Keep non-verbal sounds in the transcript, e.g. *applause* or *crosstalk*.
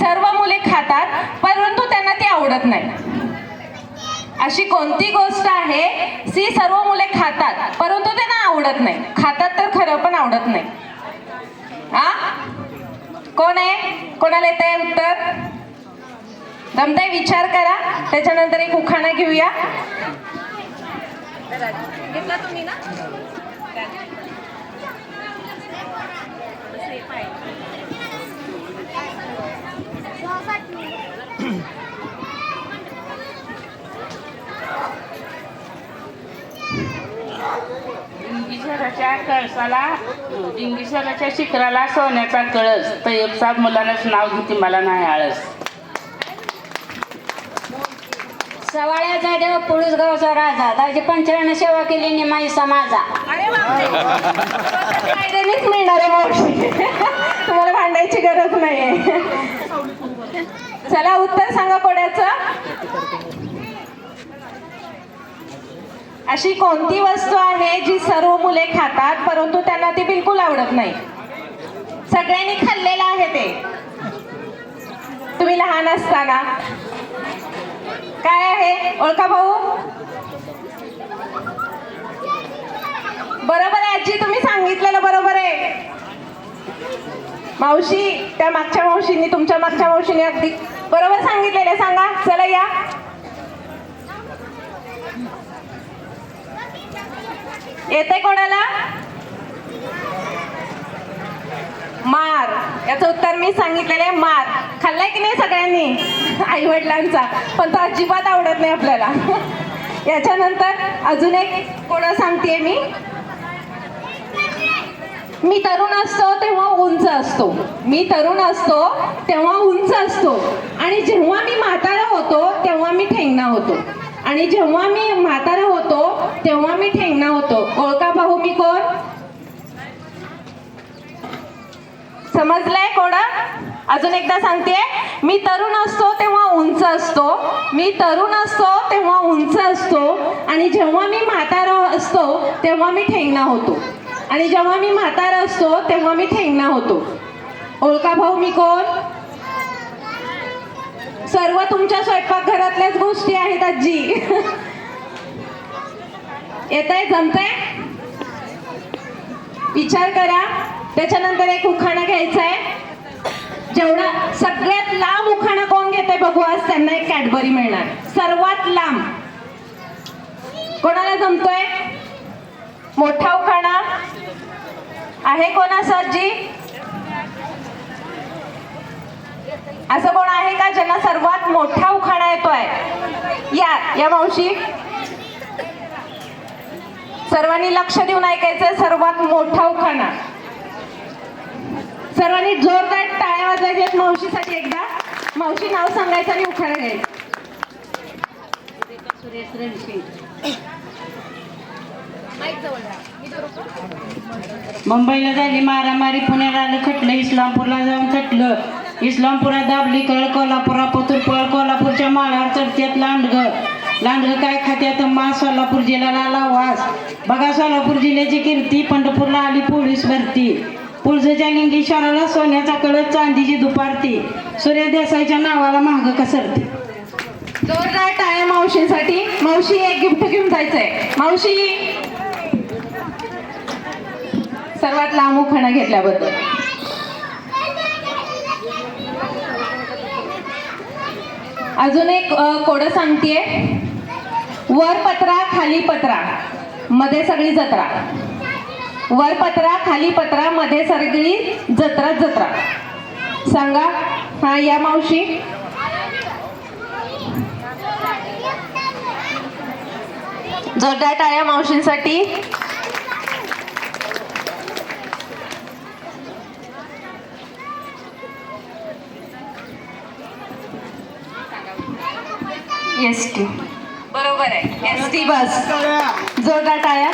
सर्व मुले खातात परंतु त्यांना ती आवडत नाही. अशी कोणती गोष्ट आहे जी सर्व मुले खातात परंतु त्यांना आवडत नाही. खातात तर खरं पण आवडत नाही. आ? कोण आहे? कोणाला येत आहे उत्तर? जमताय? विचार करा. त्याच्यानंतर एक उखाणा घेऊया. घेतला तुम्ही ना? डिंगीश्वराच्या कळसाला डिंगीश्वराच्या शिखराला सोन्याचा कळस. तय्यब साहेब मुलांनाच नाव घेते मला नाही आळस. सवाळ्याचा देव पुरुष गावचा राजा. दाजी पंचरानं सेवा केली निमाई समाजा फायद्यानेच *laughs* मिळणार आहे मावशी. तुम्हाला भांडायची गरज नाहीये. चला उत्तर सांगा कोड्याचं. अशी कोणती वस्तू आहे जी सर्व मुले खातात परंतु त्यांना ती बिलकुल आवडत नाही? सगळ्यांनी खाल्लेलं आहे ते. तुम्ही लहान असताना. काय आहे? ओळखा भाऊ. बरोबर आहे आजी तुम्ही सांगितलेलं बरोबर आहे. मावशी त्या मागच्या मावशींनी तुमच्या मागच्या मावशीने अगदी बरोबर सांगितलेलं सांगा चला या. येते कोणाला? मार. याचं उत्तर मी सांगितलेलं आहे मार. खाल्लाय की नाही सगळ्यांनी? आई वडिलांचा पण तो अजिबात आवडत नाही आपल्याला. याच्यानंतर अजून एक कोणा सांगते मी. मी तरुण असतो तेव्हा उंच असतो. मी तरुण असतो तेव्हा उंच असतो. आणि जेव्हा मी म्हातारा होतो तेव्हा मी ठेंगणा होतो. आणि जेव्हा मी म्हातारा होतो तेव्हा मी ठेंगणा होतो. ओळखा भाऊ मी कोण? समजलंय कोणा अजून एकदा सांगते मी तरुण असतो तेव्हा उंच असतो. मी तरुण असतो तेव्हा उंच असतो. आणि जेव्हा मी म्हातारा असतो तेव्हा मी ठेंगणा होतो. आणि जेव्हा मी म्हातारा असतो तेव्हा मी ठेंगणा होतो. ओळखा भाऊ मी कोण? सर्व तुमच्या स्वयंपाकघरातल्याच गोष्टी आहेत आजी. येत आहे जमतंय? विचार करा. त्याच्यानंतर एक उखाणा घ्यायचा आहे जेवढा सगळ्यात लांब उखाणा कोण घेते बघू आज? त्यांना एक कॅडबरी मिळणार. सर्वात लांब. कोणाला जमतोय? मोठा उखाणा. आहे कोणा जी असं कोण आहे का ज्यांना सर्वात मोठा उखाणा येतोय? या या मावशी. सर्वांनी लक्ष देऊन ऐकायचं सर्वात मोठा उखाणा. सर्वांनी जोरदार टाळ्या वाजवायच्या मावशीसाठी एकदा. मावशी नाव सांगायचं आणि उखाणा घ्यायचं. मुंबईला झाली मारामारी पुण्याला आलं खटलं इस्लामपूरला जाऊन खटलं. इस्लामपुरात दाबली कळ कोल्हापुरा पतूर पळ कोल्हापूरच्या माळावर चढत्यात लांडग. लांडग काय खात्यात? मा सोलापूर जिल्ह्याला आला वास बघा सोलापूर जिल्ह्याची कीर्ती पंढरपूरला आली पोलीस भरती. पुळजच्या लिंगेश्वराला सोन्याचा कळत चांदीची दुपारती. सूर्य देसाईच्या नावाला महाग कसरते जोरदार टाळ्या मावशीसाठी. मावशी एक गिफ्ट घेऊन जायचंय. मावशी! सर्वात लांब उखाणा घेतल्याबद्दल. अजून एक कोडं सांगतेय. वर पत्रा खाली पत्रा मध्ये सगळी जत्रा. वर पत्रा खाली पत्रा मध्ये सगळी जत्रा जत्रा. सांगा हा या मावशी. जोरदार टाळ्या मावशींसाठी. एस टी बरोबर आहे. एस टी बस जोरदार टाळ्या.